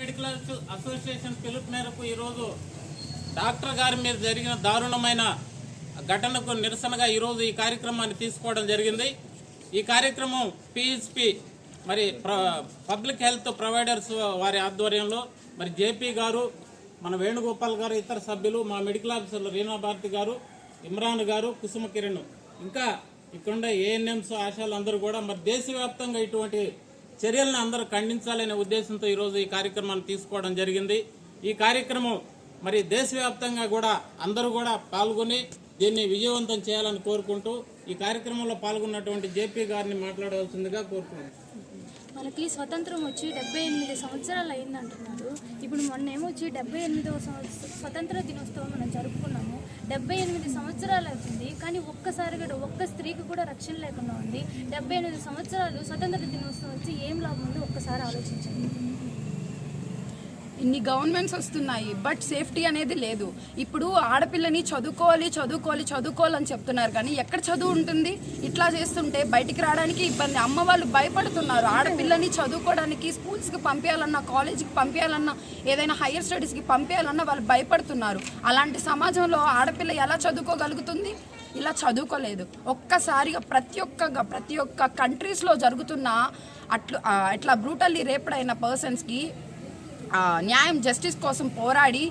Medical association పిలుపు మేరకు ఈరోజు డాక్టర్ గారి మీద జరిగిన దారుణమైన ఘటనకు నిరసనగా ఈరోజు ఈ కార్యక్రమాన్ని తీసుకోవడం జరిగింది. ఈ కార్యక్రమం పిహెచ్పి మరి పబ్లిక్ హెల్త్ ప్రొవైడర్స్ వారి ఆధ్వర్యంలో మరి జేపీ గారు మన వేణుగోపాల్ గారు ఇతర సభ్యులు మా మెడికల్ ఆఫీసర్లు రీనా భారతి గారు ఇమ్రాన్ గారు కుసుమ కిరణ్. ఇంకా ఇక్కడుండే ఏఎన్ఎంస్ ఆశాలు అందరూ కూడా మరి దేశవ్యాప్తంగా ఇటువంటి చర్యలను అందరూ ఖండించాలనే ఉద్దేశంతో ఈరోజు ఈ కార్యక్రమాన్ని తీసుకోవడం జరిగింది. ఈ కార్యక్రమం మరి దేశవ్యాప్తంగా కూడా అందరూ కూడా పాల్గొని దీన్ని విజయవంతం చేయాలని కోరుకుంటూ ఈ కార్యక్రమంలో పాల్గొన్నటువంటి జేపీ గారిని మాట్లాడవలసిందిగా కోరుకుంటున్నాను మనకి స్వతంత్రం వచ్చి డెబ్బై ఎనిమిది సంవత్సరాలు అయిందంటున్నారు. ఇప్పుడు మొన్న ఏమొచ్చి డెబ్బై ఎనిమిదవ సంవత్సరం స్వతంత్ర దినోత్సవం మనం జరుపుకున్నాము. డెబ్బై ఎనిమిది సంవత్సరాలు అవుతుంది కానీ ఒక్కసారి కూడా ఒక్క స్త్రీకి కూడా రక్షణ లేకుండా ఉంది. డెబ్బై ఎనిమిది సంవత్సరాలు స్వతంత్ర దినోత్సవం వచ్చి ఏం లాభం ఉందో ఒక్కసారి ఆలోచించండి. ఇన్ని గవర్నమెంట్స్ వస్తున్నాయి బట్ సేఫ్టీ అనేది లేదు. ఇప్పుడు ఆడపిల్లని చదువుకోవాలి చదువుకోవాలి చదువుకోవాలని చెప్తున్నారు. కానీ ఎక్కడ చదువు ఉంటుంది? ఇట్లా చేస్తుంటే బయటికి రావడానికి ఇబ్బంది. అమ్మ వాళ్ళు భయపడుతున్నారు. ఆడపిల్లని చదువుకోవడానికి స్కూల్స్కి పంపించాలన్నా కాలేజీకి పంపించాలన్నా ఏదైనా హైయర్ స్టడీస్కి పంపించాలన్నా వాళ్ళు భయపడుతున్నారు. అలాంటి సమాజంలో ఆడపిల్ల ఎలా చదువుకోగలుగుతుంది? ఇలా చదువుకోలేదు. ఒక్కసారిగా ప్రతి ఒక్క ప్రతి ఒక్క కంట్రీస్లో జరుగుతున్న అట్లు అట్లా ఇట్లా బ్రూటల్లీ రేపడైన అయిన పర్సన్స్కి న్యాయం జస్టిస్ కోసం పోరాడి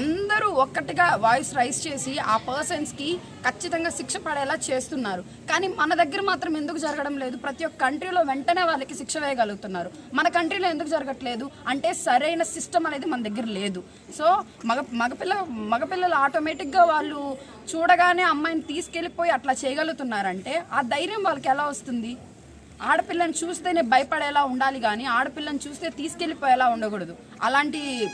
అందరూ ఒక్కటిగా వాయిస్ రైస్ చేసి ఆ పర్సన్స్కి ఖచ్చితంగా శిక్ష పడేలా చేస్తున్నారు. కానీ మన దగ్గర మాత్రం ఎందుకు జరగడం లేదు? ప్రతి ఒక్క కంట్రీలో వెంటనే వాళ్ళకి శిక్ష వేయగలుగుతున్నారు. మన కంట్రీలో ఎందుకు జరగట్లేదు? అంటే సరైన సిస్టమ్ అనేది మన దగ్గర లేదు. సో మగ మగపిల్ల మగపిల్లలు ఆటోమేటిక్గా వాళ్ళు చూడగానే అమ్మాయిని తీసుకెళ్ళిపోయి అట్లా చేయగలుగుతున్నారంటే ఆ ధైర్యం వాళ్ళకి ఎలా వస్తుంది? ఆడపిల్లని చూస్తేనే భయపడేలా ఉండాలి కానీ ఆడపిల్లని చూస్తే తీసుకెళ్ళిపోయేలా ఉండకూడదు. అలాంటి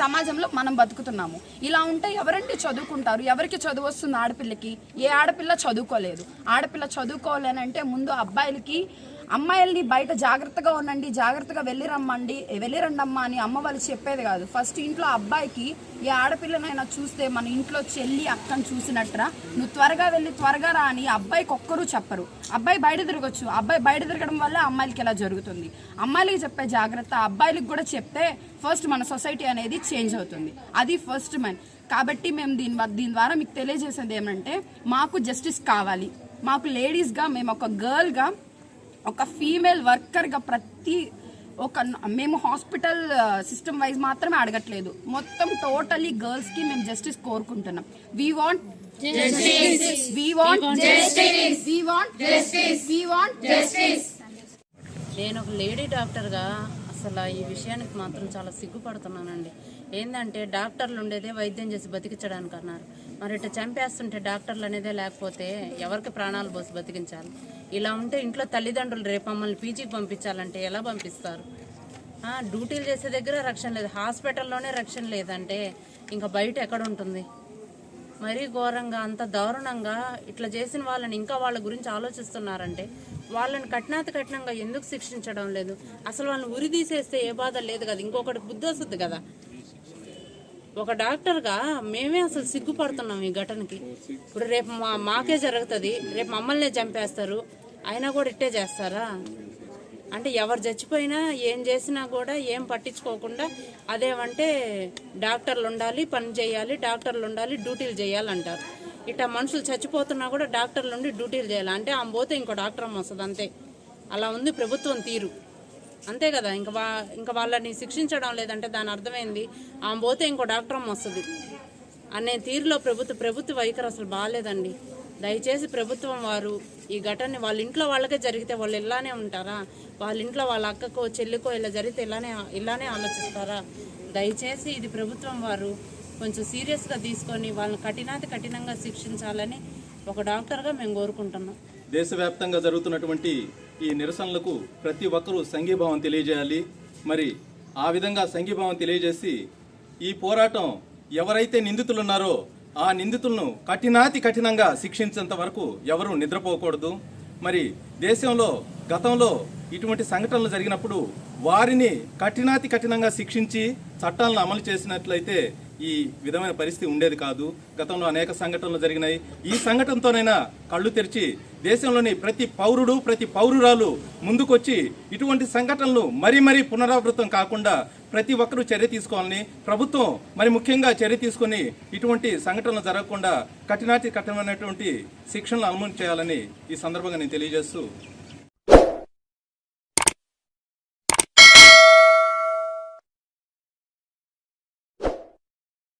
సమాజంలో మనం బతుకుతున్నాము. ఇలా ఉంటే ఎవరంటే చదువుకుంటారు? ఎవరికి చదువు వస్తుంది ఆడపిల్లకి? ఏ ఆడపిల్ల చదువుకోలేదు. ఆడపిల్ల కోవాలని అంటే ముందు అబ్బాయిలకి అమ్మాయిల్ని బయట జాగ్రత్తగా ఉండండి జాగ్రత్తగా వెళ్ళి రమ్మండి వెళ్ళి రండమ్మా అని అమ్మ వాళ్ళు చెప్పేది కాదు. ఫస్ట్ ఇంట్లో అబ్బాయికి ఏ ఆడపిల్లనైనా చూస్తే మన ఇంట్లో చెల్లి అక్కను చూసినట్రా నువ్వు త్వరగా వెళ్ళి త్వరగా రా అని అబ్బాయికి ఒక్కరూ చెప్పరు. అబ్బాయి బయట తిరగచ్చు. అబ్బాయి బయట తిరగడం వల్ల అమ్మాయిలకి ఎలా జరుగుతుంది. అమ్మాయిలకి చెప్పే జాగ్రత్త అబ్బాయిలకి కూడా చెప్తే ఫస్ట్ మన సొసైటీ అనేది చేంజ్ అవుతుంది. అది ఫస్ట్ మెన్ కాబట్టి మేము దీని వ- దీని ద్వారా మీకు తెలియజేసేది ఏమంటే మాకు జస్టిస్ కావాలి. మాకు లేడీస్గా మేము ఒక గర్ల్గా ఒక ఫీమేల్ వర్కర్గా ప్రతి ఒక మేము హాస్పిటల్ సిస్టమ్ వైజ్ మాత్రమే అడగట్లేదు. మొత్తం టోటలీ గర్ల్స్కి మేము జస్టిస్ కోరుకుంటున్నాం. We want want want want నేను ఒక లేడీ డాక్టర్గా అసలు ఈ విషయానికి మాత్రం చాలా సిగ్గుపడుతున్నానండి. ఏంటంటే డాక్టర్లు ఉండేదే వైద్యం చేసి బతికించడానికి అన్నారు మరి ఇట్లా చంపేస్తుంటే డాక్టర్లు అనేదే లేకపోతే ఎవరికి ప్రాణాలు పోసి బతికించాలి? ఇలా ఉంటే ఇంట్లో తల్లిదండ్రులు రేపు మమ్మల్ని పీజీకి పంపించాలంటే ఎలా పంపిస్తారు? డ్యూటీలు చేసే దగ్గర రక్షణ లేదు. హాస్పిటల్లోనే రక్షణ లేదంటే ఇంకా బయట ఎక్కడ ఉంటుంది? మరీ ఘోరంగా అంత దారుణంగా ఇట్లా చేసిన వాళ్ళని ఇంకా వాళ్ళ గురించి ఆలోచిస్తున్నారంటే వాళ్ళని కఠినాతి కఠినంగా ఎందుకు శిక్షించడం లేదు? అసలు వాళ్ళని ఉరి తీసేస్తే ఏ బాధ లేదు కదా. ఇంకొకటి బుద్ధి వస్తుంది కదా. ఒక డాక్టర్గా మేమే అసలు సిగ్గుపడుతున్నాం ఈ ఘటనకి. ఇప్పుడు రేపు మా మాకే జరుగుతుంది. రేపు మమ్మల్నే చంపేస్తారు. అయినా కూడా ఇట్టే చేస్తారా? అంటే ఎవరు చచ్చిపోయినా ఏం చేసినా కూడా ఏం పట్టించుకోకుండా అదేమంటే డాక్టర్లు ఉండాలి పని చేయాలి డాక్టర్లు ఉండాలి డ్యూటీలు చేయాలంటారు. ఇట్లా మనుషులు చచ్చిపోతున్నా కూడా డాక్టర్లు ఉండి డ్యూటీలు చేయాలి. అంటే ఆమె పోతే ఇంకో డాక్టర్ అమ్మ వస్తుంది అంతే. అలా ఉంది ప్రభుత్వం తీరు. అంతే కదా ఇంకా వా ఇంకా వాళ్ళని శిక్షించడం లేదంటే దాని అర్థమైంది. ఆమె పోతే ఇంకో డాక్టర్ అమ్మ వస్తుంది అనే తీరులో ప్రభుత్వ ప్రభుత్వ వైఖరి అసలు బాగాలేదండి. దయచేసి ప్రభుత్వం వారు ఈ ఘటన వాళ్ళ ఇంట్లో వాళ్ళకే జరిగితే వాళ్ళు ఇలానే ఉంటారా? వాళ్ళ ఇంట్లో వాళ్ళ అక్కకో చెల్లికో ఇలా జరిగితే ఇలానే ఇలానే ఆలోచిస్తారా? దయచేసి ఇది ప్రభుత్వం వారు కొంచెం సీరియస్గా తీసుకొని వాళ్ళని కఠినాతి కఠినంగా శిక్షించాలని ఒక డాక్టర్గా మేము కోరుకుంటున్నాం. దేశవ్యాప్తంగా జరుగుతున్నటువంటి ఈ నిరసనలకు ప్రతి ఒక్కరూ సంఘీభావం తెలియజేయాలి. మరి ఆ విధంగా సంఘీభావం తెలియజేసి ఈ పోరాటం ఎవరైతే నిందితులున్నారో ఆ నిందితులను కఠినాతి కఠినంగా శిక్షించేంత వరకు ఎవరూ నిద్రపోకూడదు. మరి దేశంలో గతంలో ఇటువంటి సంఘటనలు జరిగినప్పుడు వారిని కఠినాతి కఠినంగా శిక్షించి చట్టాలను అమలు చేసినట్లయితే ఈ విధమైన పరిస్థితి ఉండేది కాదు. గతంలో అనేక సంఘటనలు జరిగినాయి. ఈ సంఘటనతోనైనా కళ్ళు తెరిచి దేశంలోని ప్రతి పౌరుడు ప్రతి పౌరురాలు ముందుకొచ్చి ఇటువంటి సంఘటనలు మరీ మరీ పునరావృతం కాకుండా ప్రతి ఒక్కరూ చర్య తీసుకోవాలని ప్రభుత్వం మరి ముఖ్యంగా చర్య తీసుకొని ఇటువంటి సంఘటనలు జరగకుండా కఠినాతి కఠినమైనటువంటి శిక్షణలు అమలు చేయాలని ఈ సందర్భంగా నేను తెలియజేస్తూ